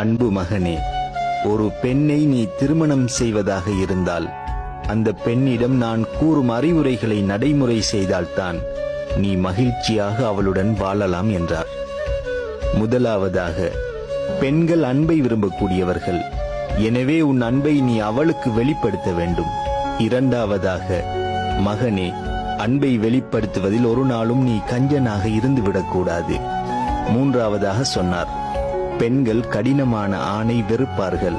அன்பு மகனே ஒரு பெண்ணை நீ திருமணம் செய்வதாக இருந்தால் அந்த பெண்ணிடம் நான் கூறும் அறிவுரைகளை நடைமுறை செய்தால்தான் நீ மகிழ்ச்சியாக அவளுடன் வாழலாம் என்றார். முதலாவதாக பெண்கள் அன்பை விரும்பக்கூடியவர்கள் எனவே உன் அன்பை நீ அவளுக்கு வெளிப்படுத்த வேண்டும். இரண்டாவதாக மகனே அன்பை வெளிப்படுத்துவதில் ஒரு நாளும் நீ கஞ்சனாக இருந்து விடக்கூடாது மூன்றாவதாக சொன்னார் பெண்கள் கடினமான ஆணை வெறுப்பார்கள்.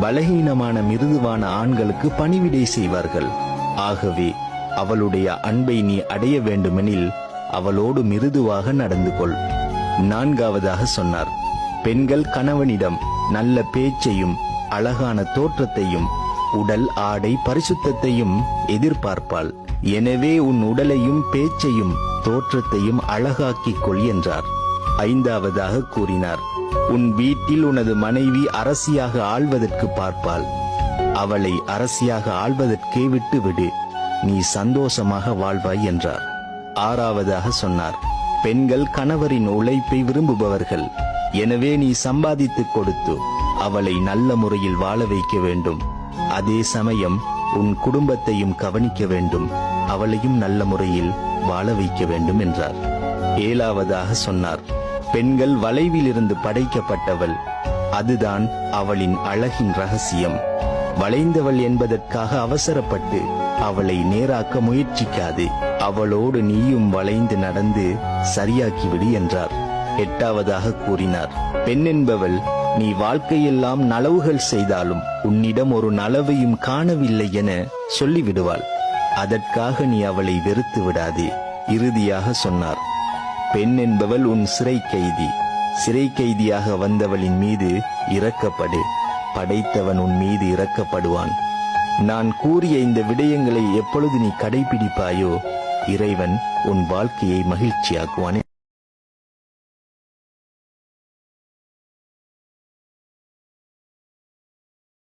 பலகீனமான மிருதுவான ஆண்களுக்கு பணிவிடை செய்வார்கள். ஆகவே அவளுடைய அன்பை நீ அடைய வேண்டுமெனில் அவளோடு மிருதுவாக நடந்து கொள். நான்காவதாக சொன்னார். பெண்கள் கணவனிடம் நல்ல பேச்சையும் அழகான தோற்றத்தையும் உடல் ஆடை பரிசுத்தத்தையும் எதிர்பார்ப்பாள். எனவே உன் உடலையும் பேச்சையும் தோற்றத்தையும் அழகாக்கிக் கொள் என்றார். ஐந்தாவதாக கூறினார். உன் வீட்டில் உனது மனைவி அரசியாக ஆள்வதற்கு பார்ப்பாள். அவளை அரசியாக ஆள்வதற்கே விட்டுவிடு. நீ சந்தோஷமாக வாழ்வாய் என்றார். ஆறாவதாக சொன்னார். பெண்கள் கணவரின் உழைப்பை விரும்புபவர்கள். எனவே நீ சம்பாதித்துக் கொடுத்து அவளை நல்ல முறையில் வாழ வைக்க வேண்டும். அதே சமயம் உன் குடும்பத்தையும் கவனிக்க வேண்டும். அவளையும் நல்ல முறையில் வாழ வைக்க வேண்டும் என்றார். ஏழாவதாக சொன்னார். பெண்கள் வளைவிலிருந்து படைக்கப்பட்டவள். அதுதான் அவளின் அழகின் ரகசியம். வளைந்தவள் என்பதற்காக அவசரப்பட்டு அவளை நேராக்க முயற்சிக்காது. அவளோடு நீயும் வளைந்து நடந்து சரியாக்கிவிடு என்றார். எட்டாவதாக கூறினார். பெண் என்பவள் நீ வாழ்க்கையெல்லாம் நலவுகள் செய்தாலும் உன்னிடம் ஒரு நலவையும் காணவில்லை என சொல்லிவிடுவாள். அதற்காக நீ அவளை வெறுத்து விடாதே இறுதியாக சொன்னார். பெண் என்பவள் உன் சிறை கைதி சிறை கைதியாக வந்தவளின் மீது இரக்கப்படு. படைத்தவன் உன் மீது இரக்கப்படுவான். நான் கூறிய இந்த விடயங்களை எப்பொழுது நீ கடைபிடிப்பாயோ இறைவன் உன் வாழ்க்கையை மகிழ்ச்சியாக்குவானே.